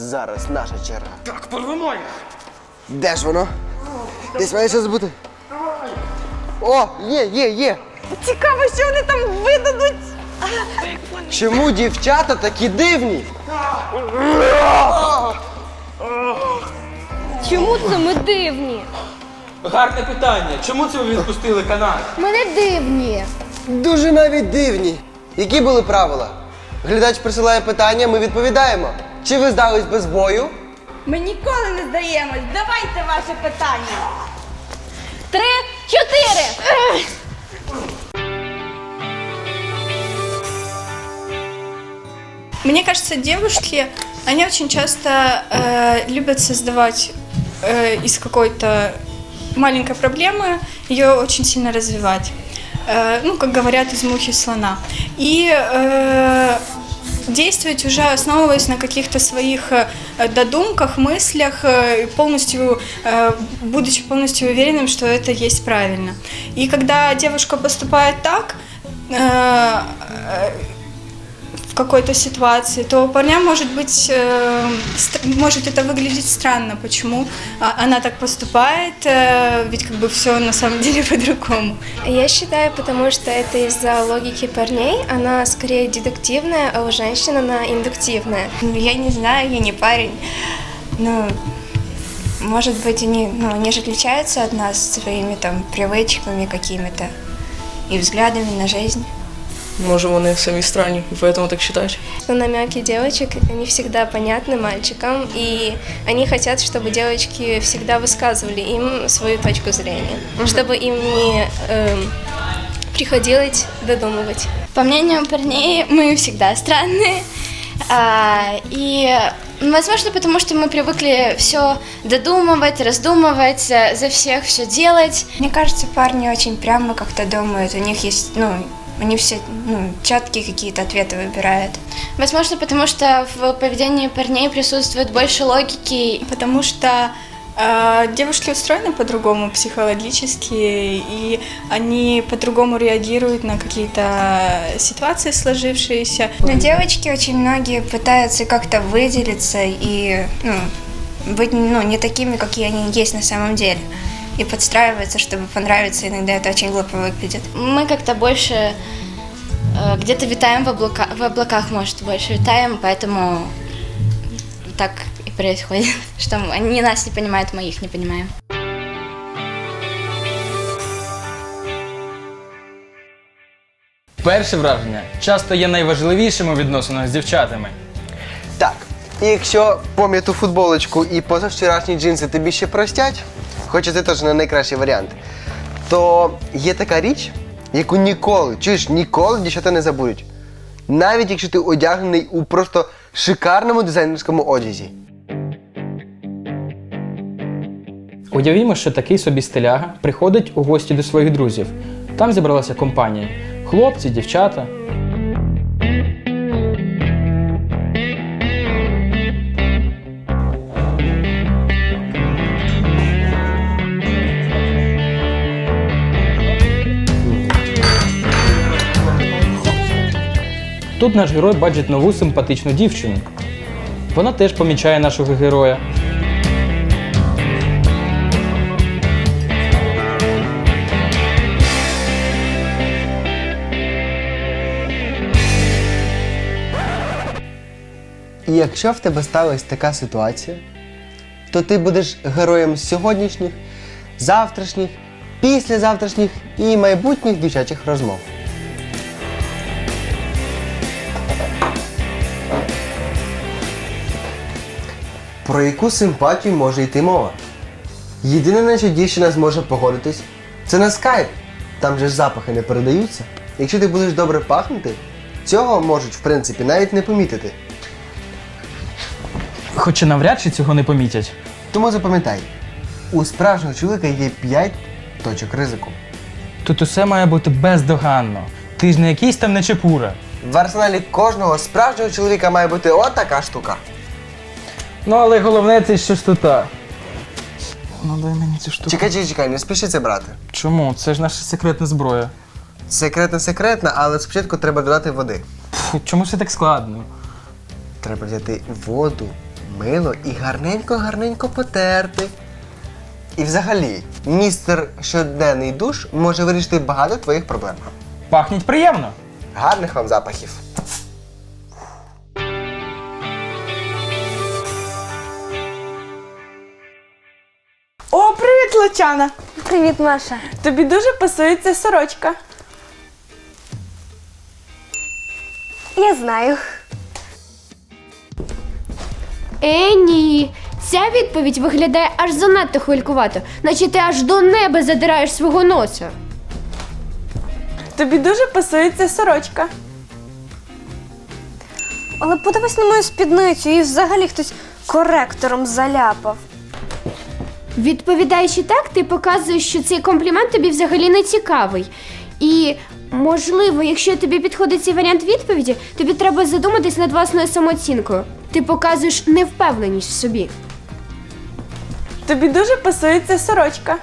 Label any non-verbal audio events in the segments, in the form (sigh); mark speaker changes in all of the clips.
Speaker 1: зараз наша черга.
Speaker 2: Так, порвемо їх.
Speaker 1: Де ж воно? Десь має щось бути. О, є, є, є.
Speaker 3: Цікаво, що вони там видадуть.
Speaker 1: Чому дівчата такі дивні?
Speaker 4: Чому це ми дивні?
Speaker 2: Гарне питання. Чому це ви відпустили канат?
Speaker 4: Ми не дивні.
Speaker 1: Дуже навіть дивні. Які були правила? Глядач присилає питання, ми відповідаємо. Чи ви здались без бою?
Speaker 3: Ми ніколи не здаємось. Давайте ваше питання.
Speaker 4: Три, чотири.
Speaker 5: Мне кажется, девушки, они очень часто э, любят создавать э, из какой-то маленькой проблемы ее очень сильно развивать. Э, ну, как говорят, из мухи слона. И э, действовать уже основываясь на каких-то своих э, додумках, мыслях, э, и полностью, э, будучи полностью уверенным, что это есть правильно. И когда девушка поступает так, э, э, в какой-то ситуации, то парня может быть, э, может это выглядеть странно, почему а, она так поступает, э, ведь как бы все на самом (laughs) деле по-другому.
Speaker 6: Я считаю, потому что это из-за логики парней. Она скорее дедуктивная, а у женщин она индуктивная.
Speaker 7: Ну, Я не знаю, я не парень. Ну, может быть, они, ну, они же отличаются от нас своими там привычками какими-то и взглядами на жизнь.
Speaker 8: Може, вони самі странні, і поэтому так считають.
Speaker 6: Но намеки девочек, они всегда понятны мальчикам, и они хотят, чтобы девочки всегда высказывали им свою точку зрения, чтобы им не эм, приходилось додумывать.
Speaker 7: По мнению парней, мы всегда странные. А, и, ну, возможно, потому что мы привыкли все додумывать, раздумывать, э, за всех все делать. Мне кажется, парни очень прямо как-то думают. У них есть, ну, они все ну, четкие какие-то ответы выбирают. Возможно, потому что в поведении парней присутствует больше логики.
Speaker 5: Потому что э, девушки устроены по-другому психологически, и они по-другому реагируют на какие-то ситуации сложившиеся.
Speaker 7: Но девочки очень многие пытаются как-то выделиться и ну, быть ну, не такими, какие они есть на самом деле. И подстраиваться, чтобы понравиться, иногда это очень глупо выглядит. Мы как-то больше э, где-то витаем в, облака, в облаках, может, больше витаем, поэтому так происходит, (laughs) что они нас не понимают, мы их не понимаем.
Speaker 2: Перше враження часто є найважливішим у відносинах з дівчатами.
Speaker 1: Так. І якщо пом'яту футболочку і позавчорашні джинси тобі ще простять, хоча це теж не найкращий варіант, то є така річ, яку ніколи, чуєш, ніколи дівчата не забудуть. Навіть якщо ти одягнений у просто шикарному дизайнерському одязі.
Speaker 2: Уявімо, що такий собі стиляга приходить у гості до своїх друзів. Там зібралася компанія. Хлопці, дівчата. Тут наш герой бачить нову симпатичну дівчину. Вона теж помічає нашого героя.
Speaker 1: І якщо в тебе сталася така ситуація, то ти будеш героєм сьогоднішніх, завтрашніх, післязавтрашніх і майбутніх дівчачих розмов. Про яку симпатію може йти мова? Єдине, на що дівчина зможе погодитись, це на скайп. Там же ж запахи не передаються. Якщо ти будеш добре пахнути, цього можуть, в принципі, навіть не помітити.
Speaker 2: Хоча навряд чи цього не помітять.
Speaker 1: Тому запам'ятай, у справжнього чоловіка є 5 точок ризику.
Speaker 2: Тут усе має бути бездоганно. Ти ж не якийсь там нечепура.
Speaker 1: В арсеналі кожного справжнього чоловіка має бути отака штука.
Speaker 2: Ну, але головне це що ж тут. Ну, дай мені цю штуку.
Speaker 1: Чекай, чекай, чекай, не спіши це брати.
Speaker 2: Чому? Це ж наша секретна зброя.
Speaker 1: Секретна секретна, але спочатку треба додати води.
Speaker 2: Фу, чому все так складно?
Speaker 1: Треба взяти воду, мило і гарненько-гарненько потерти. І взагалі, містер щоденний душ може вирішити багато твоїх проблем.
Speaker 2: Пахніть приємно.
Speaker 1: Гарних вам запахів.
Speaker 3: О, привіт, Лучана!
Speaker 4: Привіт, Маша.
Speaker 3: Тобі дуже пасує ця сорочка.
Speaker 4: Я знаю. Е, ні. Ця відповідь виглядає аж занадто хвилькувато, наче ти аж до неба задираєш свого носа.
Speaker 3: Тобі дуже пасує ця сорочка.
Speaker 9: Але подивись на мою спідницю, і взагалі хтось коректором заляпав.
Speaker 4: Відповідаючи так, ти показуєш, що цей комплімент тобі взагалі не цікавий. І, можливо, якщо тобі підходить цей варіант відповіді, тобі треба задуматись над власною самооцінкою. Ти показуєш невпевненість в собі.
Speaker 3: Тобі дуже пасує ця сорочка.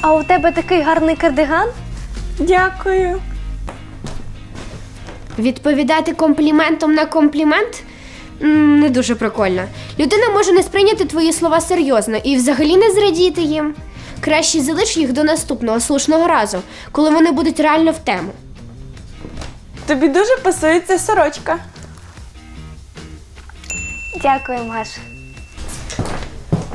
Speaker 9: А у тебе такий гарний кардиган?
Speaker 3: Дякую.
Speaker 4: Відповідати компліментом на комплімент м, не дуже прикольно. Людина може не сприйняти твої слова серйозно і взагалі не зрадіти їм. Краще залиш їх до наступного слушного разу, коли вони будуть реально в тему.
Speaker 3: Тобі дуже пасує ця сорочка.
Speaker 9: Дякую, Маша.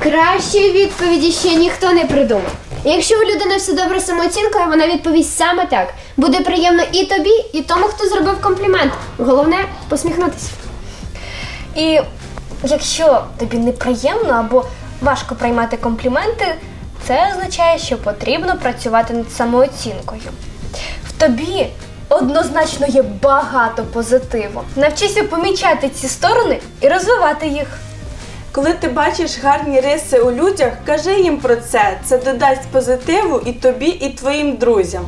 Speaker 4: Кращої відповіді ще ніхто не придумав. Якщо у людини все добре з самооцінкою, вона відповість саме так. Буде приємно і тобі, і тому, хто зробив комплімент. Головне посміхнутися.
Speaker 9: І якщо тобі неприємно або важко приймати компліменти, це означає, що потрібно працювати над самооцінкою. В тобі однозначно є багато позитиву. Навчися помічати ці сторони і розвивати їх.
Speaker 3: Коли ти бачиш гарні риси у людях, кажи їм про це. Це додасть позитиву і тобі, і твоїм друзям.